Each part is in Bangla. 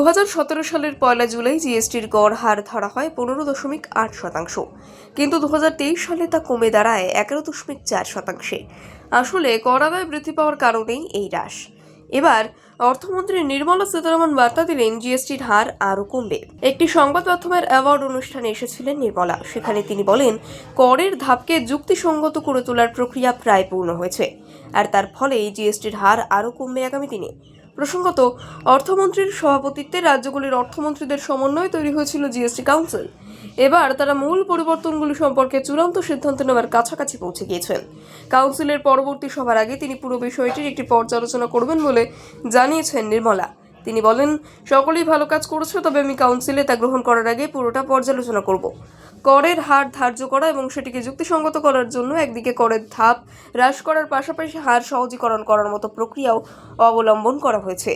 দু হাজার সতেরো সালের পয়লা জুলাই জিএসটির গড় হার ধরা হয় পনেরো দশমিক আট শতাংশ। কিন্তু দু সালে তা কমে দাঁড়ায় এগারো দশমিক চার শতাংশে। আসলে কর আদায় বৃদ্ধি পাওয়ার কারণেই এই হ্রাস। এবার অর্থমন্ত্রী নির্মলা সীতারামন বার্তা দিলেন জিএসটির হার আরও কমবে। একটি সংবাদ মাধ্যমের অ্যাওয়ার্ড অনুষ্ঠানে এসেছিলেন নির্মলা। সেখানে তিনি বলেন, করের ধাপকে যুক্তিসঙ্গত করে তোলার প্রক্রিয়া প্রায় পূর্ণ হয়েছে। আর তার ফলে জিএসটির হার আরও কমবে আগামী দিনে। প্রসঙ্গত, অর্থমন্ত্রীর সভাপতিত্বে রাজ্যগুলির অর্থমন্ত্রীদের সমন্বয়ে তৈরি হয়েছিল জিএসটি কাউন্সিল। এবার তারা মূল পরিবর্তনগুলি সম্পর্কে চূড়ান্ত সিদ্ধান্ত নেওয়ার কাছাকাছি পৌঁছে গিয়েছেন। কাউন্সিলের পরবর্তী সভার আগে তিনি পুরো বিষয়টির একটি পর্যালোচনা করবেন বলে জানিয়েছেন নির্মলা। তিনি বলেন, সকলেই ভালো কাজ করেছে, তবে আমি কাউন্সিলে তা গ্রহণ করার আগে পুরোটা পর্যালোচনা করব। করের হার ধার্য করা এবং সেটিকে যুক্তিসঙ্গত করার জন্য একদিকে করের ধাপ হ্রাস করার পাশাপাশি হার সহজীকরণ করার মতো প্রক্রিয়াও অবলম্বন করা হয়েছে।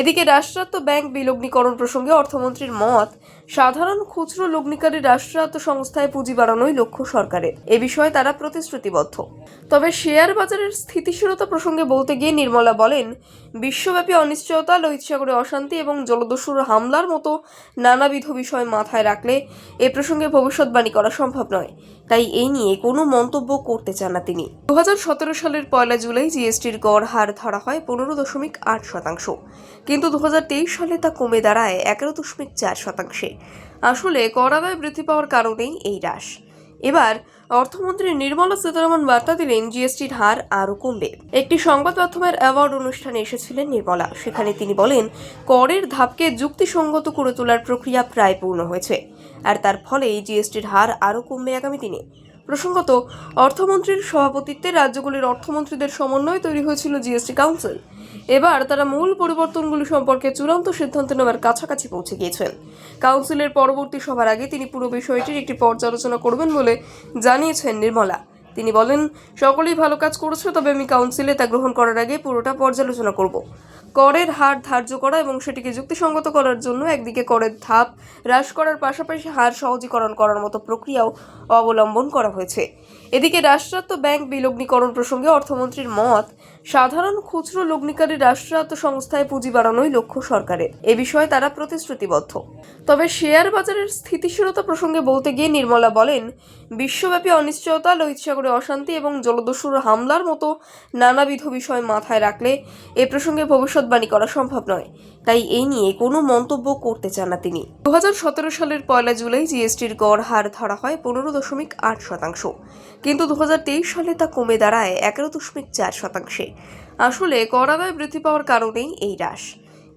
এদিকে রাষ্ট্রায়ত্ত ব্যাংক বিলগ্নীকরণ প্রসঙ্গে অর্থমন্ত্রীর মত সাধারণ খুচরো লগ্নিকারী রাষ্ট্রায়ত্ত সংস্থায় পুঁজি বাড়ানোই লক্ষ্য সরকারের। এ বিষয়ে তারা প্রতিশ্রুতিবদ্ধ। তবে শেয়ার বাজারের স্থিতিশীলতা প্রসঙ্গে বলতে গিয়ে নির্মলা বলেন, বিশ্বব্যাপী অনিশ্চয়তা, লোহিত সাগরে অশান্তি এবং জলদস্যুর হামলার মতো নানাবিধ বিষয় মাথায় রাখলে এ প্রসঙ্গে ভবিষ্যৎবাণী করা সম্ভব নয়। তাই এ নিয়ে কোনো মন্তব্য করতে চান না তিনি। দু হাজার সতেরো সালের পয়লা জুলাই জিএসটির গড় হার ধরা হয় পনেরো দশমিক আট শতাংশ। কিন্তু দু হাজার তেইশ সালে তা কমে দাঁড়ায় এগারো দশমিক চার শতাংশে। আসলে কর আদায় বৃদ্ধি পাওয়ার কারণেই এই হ্রাস। এবার অর্থমন্ত্রী নির্মলা সীতারমন বার্তা দিলেন জিএসটির হার আরও কমবে। একটি সংবাদ মাধ্যমের অ্যাওয়ার্ড অনুষ্ঠানে এসেছিলেন নির্মলা। সেখানে তিনি বলেন, করের ধাপকে যুক্তিসঙ্গত করে তোলার প্রক্রিয়া প্রায় পূর্ণ হয়েছে। আর তার ফলেই জিএসটির হার আরও কমবে আগামী দিনে। প্রসঙ্গত, অর্থমন্ত্রীর সভাপতিত্বে রাজ্যগুলির অর্থমন্ত্রীদের সমন্বয়ে তৈরি হয়েছিল জিএসটি কাউন্সিল। এবার তারা মূল পরিবর্তনগুলি সম্পর্কে চূড়ান্ত সিদ্ধান্ত নেওয়ার কাছাকাছি পৌঁছে গিয়েছেন। কাউন্সিলের পরবর্তী সভার আগে তিনি পুরো বিষয়টির একটি পর্যালোচনা করবেন বলে জানিয়েছেন নির্মলা। তিনি বলেন, সকলেই ভালো কাজ করেছে, তবে আমি কাউন্সিলে তা গ্রহণ করার আগে পুরোটা পর্যালোচনা করব। করের হার ধার্য করা এবং সেটিকে যুক্তিসঙ্গত করার জন্য একদিকে করের ধাপ হ্রাস করার পাশাপাশি হার সহজীকরণ করার মতো প্রক্রিয়াও অবলম্বন করা হয়েছে। এদিকে রাষ্ট্রায়ত্ত ব্যাংক বিলগ্নীকরণ প্রসঙ্গে অর্থমন্ত্রীর মত, সাধারণ খুচরো লগ্নিকারী রাষ্ট্রায়ত্ত সংস্থায় পুঁজি বাড়ানোই লক্ষ্য সরকারের। এ বিষয়ে তারা প্রতিশ্রুতিবদ্ধ। তবে শেয়ার বাজারের স্থিতিশীলতা প্রসঙ্গে বলতে গিয়ে নির্মলা বলেন, বিশ্বব্যাপী অনিশ্চয়তা লোহিত সাগরে অশান্তি এবং জলদস্যুর হামলার মতো নানাবিধ বিষয় মাথায় রাখলে এ প্রসঙ্গে ভবিষ্যৎবাণী করা সম্ভব নয়। তাই এই নিয়ে কোনো মন্তব্য করতে চান না তিনি। দু হাজার সতেরো সালের পয়লা জুলাই জিএসটির গড় হার ধরা হয় পনেরো দশমিক আট শতাংশ। কিন্তু দু হাজার তেইশ সালে তা কমে দাঁড়ায় এগারো দশমিক চার শতাংশে। আসলে কর আদায় বৃদ্ধি পাওয়ার কারণেই এই হ্রাস।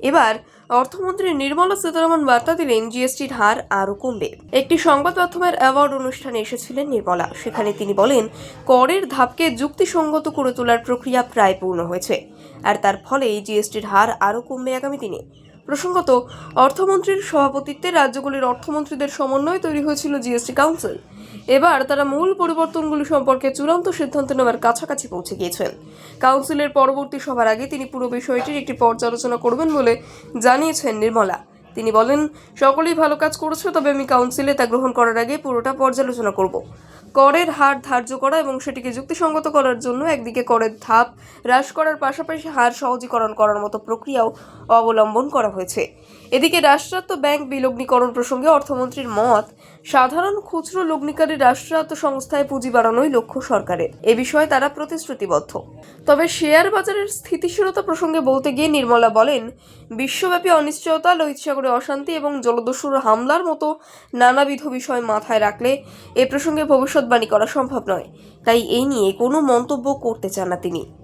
এবার অর্থমন্ত্রী নির্মলা সীতারামন বার্তা দিলেন জিএসটির হার আরও কমবে। একটি সংবাদ মাধ্যমের অ্যাওয়ার্ড অনুষ্ঠানে এসেছিলেন নির্মলা। সেখানে তিনি বলেন, করের ধাপকে যুক্তিসঙ্গত করে তোলার প্রক্রিয়া প্রায় পূর্ণ হয়েছে, আর তার ফলে জিএসটির হার আরও কমবে আগামী দিনে। প্রসঙ্গত, অর্থমন্ত্রীর সভাপতিত্বে রাজ্যগুলির অর্থমন্ত্রীদের সমন্বয়ে তৈরি হয়েছিল জিএসটি কাউন্সিল। এবার তারা মূল পরিবর্তনগুলি সম্পর্কে চূড়ান্ত সিদ্ধান্ত নেওয়ার কাছাকাছি পৌঁছে গিয়েছেন। কাউন্সিলের পরবর্তী সভার আগে তিনি পুরো বিষয়টির একটি পর্যালোচনা করবেন বলে জানিয়েছেন নির্মলা। তিনি বলেন, সকলেই ভালো কাজ করেছে, তবে আমি কাউন্সিলে তা গ্রহণ করার আগে পুরোটা পর্যালোচনা করব। করের হার ধার্য করা এবং সেটিকে যুক্তিসঙ্গত করার জন্য একদিকে করের ধাপ হ্রাস করার পাশাপাশি হার সহজীকরণ করার মতো প্রক্রিয়াও অবলম্বন করা হয়েছে। এদিকে রাষ্ট্রায়ত্ত ব্যাংক বিলগ্নীকরণ প্রসঙ্গে অর্থমন্ত্রীর মত, সাধারণ খুচরো লগ্নিকারী রাষ্ট্রায়ত্ত সংস্থায় পুঁজি বাড়ানোই লক্ষ্য সরকারের। এ বিষয়ে তারা প্রতিশ্রুতিবদ্ধ। তবে শেয়ার বাজারের স্থিতিশীলতা প্রসঙ্গে বলতে গিয়ে নির্মলা বলেন, বিশ্বব্যাপী অনিশ্চয়তা, লোহিত সাগরে অশান্তি এবং জলদস্যুর হামলার মতো নানাবিধ বিষয় মাথায় রাখলে এ প্রসঙ্গে ভবিষ্যৎবাণী করা সম্ভব নয়। তাই এই নিয়ে কোনো মন্তব্য করতে চান না তিনি।